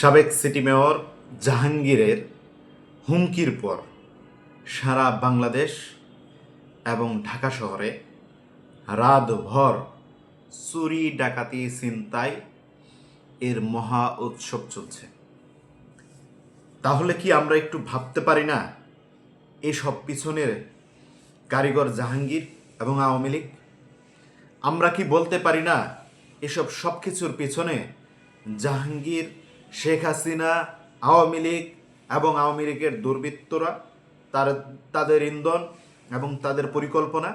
সাবেক city mayor জাহাঙ্গীরের হুমকির পর সারা বাংলাদেশ এবং ঢাকা শহরে রাতভর চুরি, ডাকাতি, ছিনতাই এর মহা উৎসব চলছে। তাহলে কি আমরা একটু ভাবতে পারি না এসব পিছনের কারিগর জাহাঙ্গীর এবং আওয়ামী লীগ? আমরা কি বলতে পারি না এসব সব কিছুর পিছনে জাহাঙ্গীর শেখ হাসিনা, আওয়ামী লীগ এবং আওয়ামী লীগের দুর্বৃত্তরা তার, তাদের ইন্ধন এবং তাদের পরিকল্পনা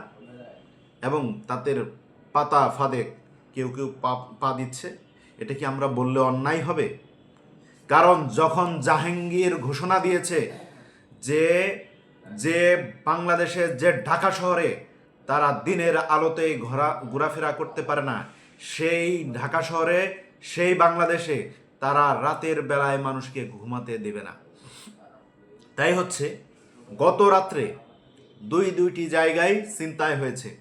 এবং তাদের পাতা ফাঁদে কেউ কেউ পা পা দিচ্ছে। এটা কি আমরা বললে অন্যায় হবে? কারণ যখন জাহাঙ্গীর ঘোষণা দিয়েছে যে যে বাংলাদেশের, যে ঢাকা শহরে তারা দিনের আলোতে ঘোরা, ঘোরাফেরা করতে পারে না, সেই ঢাকা শহরে, সেই বাংলাদেশে তারা রাতের বেলায় মানুষকে ঘুমাতে দেবে না। তাই হচ্ছে, গত রাত্রে দুই দুইটি জায়গায় চিন্তায় হয়েছে।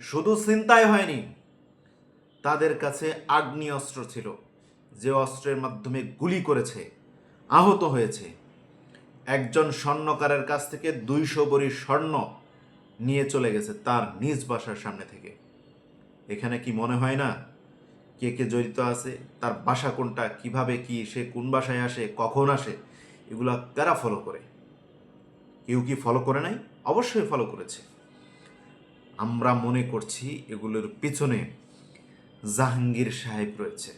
শুধু চিন্তায় হয়নি, তাদের কাছে আগ্নেয়াস্ত্র ছিল, যে অস্ত্রের মাধ্যমে গুলি করেছে, আহত হয়েছে। একজন স্বর্ণকারের কাছ থেকে দুইশো বড়ি স্বর্ণ নিয়ে চলে গেছে তার নিজ বাসার সামনে থেকে। এখানে কি মনে হয় না? কে কে জড়িত আছে, তার বাসা কোনটা, কীভাবে কি, সে কোন বাসায় আসে, কখন আসে, এগুলো কারা ফলো করে? কেউ কি ফলো করে নাই? অবশ্যই ফলো করেছে। আমরা মনে করছি এগুলোর পিছনে জাহাঙ্গীর সাহেব রয়েছে।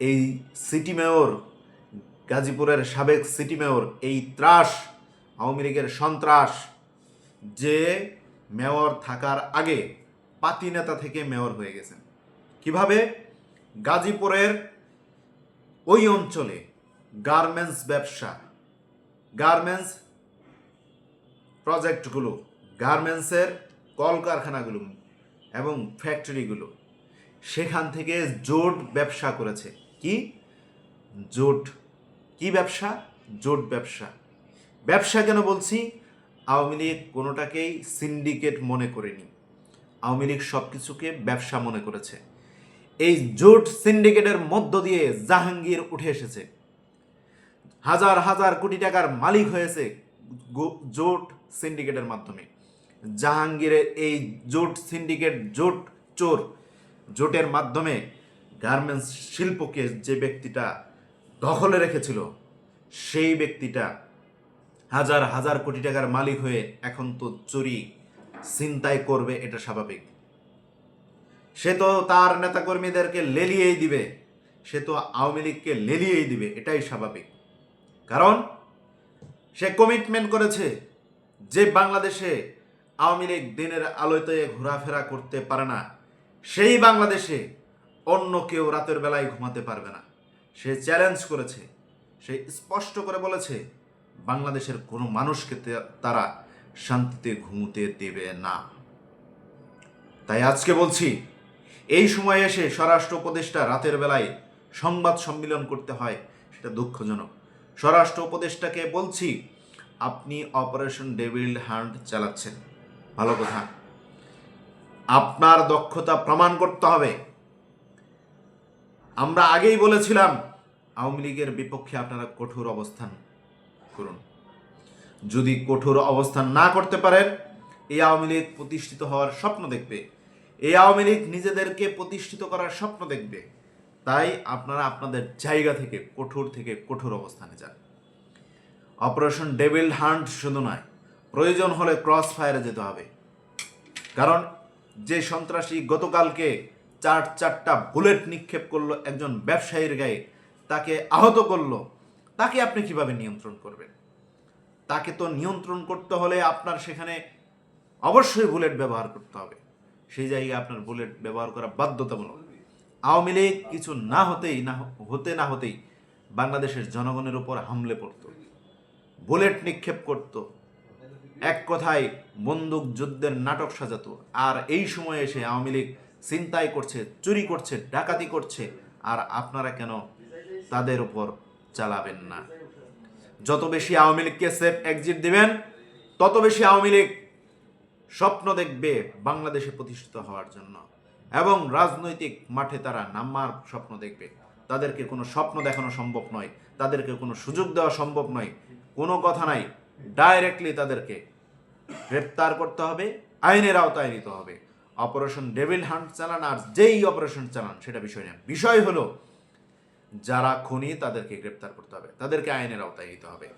এই সিটি মেয়র গাজীপুরের সাবেক সিটি মেয়র এই ত্রাস, আওয়ামী লীগের সন্ত্রাস, যে মেয়র থাকার আগে পাতি নেতা থেকে মেয়র হয়ে গেছেন। কীভাবে গাজীপুরের ওই অঞ্চলে গার্মেন্টস ব্যবসা, গার্মেন্টস প্রজেক্টগুলো, গার্মেন্টসের কলকারখানাগুলো এবং ফ্যাক্টরিগুলো সেখান থেকে জোট ব্যবসা করেছে। কি? জোট। কি ব্যবসা? জোট ব্যবসা। ব্যবসা কেন বলছি? আওয়ামী লীগ কোনোটাকেই সিন্ডিকেট মনে করেনি। আওয়ামী লীগ সব কিছুকে ব্যবসা মনে করেছে। এই জোট সিন্ডিকেটের মধ্য দিয়ে জাহাঙ্গীর উঠে এসেছে। হাজার হাজার কোটি টাকার মালিক হয়েছে জোট সিন্ডিকেটের মাধ্যমে। জাহাঙ্গীরের এই জোট সিন্ডিকেট, জোট চোর, জোটের মাধ্যমে গার্মেন্টস শিল্পকে যে ব্যক্তিটা দখলে রেখেছিল, সেই ব্যক্তিটা হাজার হাজার কোটি টাকার মালিক হয়ে এখন তো চুরি চিন্তাই করবে, এটা স্বাভাবিক। সে তো তার নেতাকর্মীদেরকে লেলিয়েই দিবে, সে তো আওয়ামী লীগকে লেলিয়েই দিবে, এটাই স্বাভাবিক। কারণ সে কমিটমেন্ট করেছে যে বাংলাদেশে আওয়ামী লীগ দিনের আলোতে ঘোরাফেরা করতে পারে না, সেই বাংলাদেশে অন্য কেউ রাতের বেলায় ঘুমাতে পারবে না। সে চ্যালেঞ্জ করেছে, সে স্পষ্ট করে বলেছে, বাংলাদেশের কোনো মানুষকে তারা শান্তিতে ঘুমোতে দেবে না। তাই আজকে বলছি এই সময় এসে স্বরাষ্ট্র উপদেষ্টা রাতের বেলায় সংবাদ সম্মেলন করতে হয়, সেটা দুঃখজনক। স্বরাষ্ট্র উপদেষ্টাকে বলছি, আপনি অপারেশন ডেভিল হ্যান্ড চালাচ্ছেন। ভালো কথা। আপনার দক্ষতা প্রমাণ করতে হবে। আমরা আগেই বলেছিলাম, আওয়ামী লীগের বিপক্ষে আপনারা কঠোর অবস্থান করুন। যদি কঠোর অবস্থান না করতে পারেন, এই আওয়ামী লীগ প্রতিষ্ঠিত হওয়ার স্বপ্ন দেখবে। এই আওয়ামী লীগ নিজেদেরকে প্রতিষ্ঠিত করার স্বপ্ন দেখবে, তাই আপনারা আপনাদের জায়গা থেকে কঠোর থেকে কঠোর অবস্থানে যান। অপারেশন ডেভিল হান্ট শুধু নয়, প্রয়োজন হলে ক্রস ফায়ারে যেতে হবে। কারণ যে সন্ত্রাসী গতকালকে চার চারটা বুলেট নিক্ষেপ করল একজন ব্যবসায়ীর গায়ে, তাকে আহত করল, তাকে আপনি কীভাবে নিয়ন্ত্রণ করবেন? তাকে তো নিয়ন্ত্রণ করতে হলে আপনার সেখানে অবশ্যই বুলেট ব্যবহার করতে হবে। সেই জায়গায় আপনার বুলেট ব্যবহার করা বাধ্যতামূলক। আওয়ামী লীগ কিছু না হতেই, না হতে না হতেই বাংলাদেশের জনগণের উপর হামলে পড়তো। বুলেট নিক্ষেপ করত। এক কথায় বন্দুক যুদ্ধের নাটক সাজাত। আর এই সময়ে এসে আওয়ামী লীগ চিন্তাই করছে, চুরি করছে, ডাকাতি করছে, আর আপনারা কেন তাদের উপর চালাবেন না? যত বেশি আওয়ামী লীগকে সেফ এক্সিট দিবেন, তত বেশি আওয়ামী লীগ স্বপ্ন দেখবে বাংলাদেশে প্রতিষ্ঠিত হওয়ার জন্য। এবং রাজনৈতিক মাঠে তারা নামার স্বপ্ন দেখবে। তাদেরকে কোনো স্বপ্ন দেখানো সম্ভব নয়। তাদেরকে কোনো সুযোগ দেওয়া সম্ভব নয়। কোনো কথা নাই। ডাইরেক্টলি তাদেরকে গ্রেপ্তার করতে হবে, আইনের আওতায় নিতে হবে। অপারেশন ডেভিল হান্ট চালান আর যেই অপারেশন চালান, সেটা বিষয় না বিষয় হলো, যারা খুনি তাদেরকে গ্রেপ্তার করতে হবে। তাদেরকে আইনের আওতায় নিতে হবে।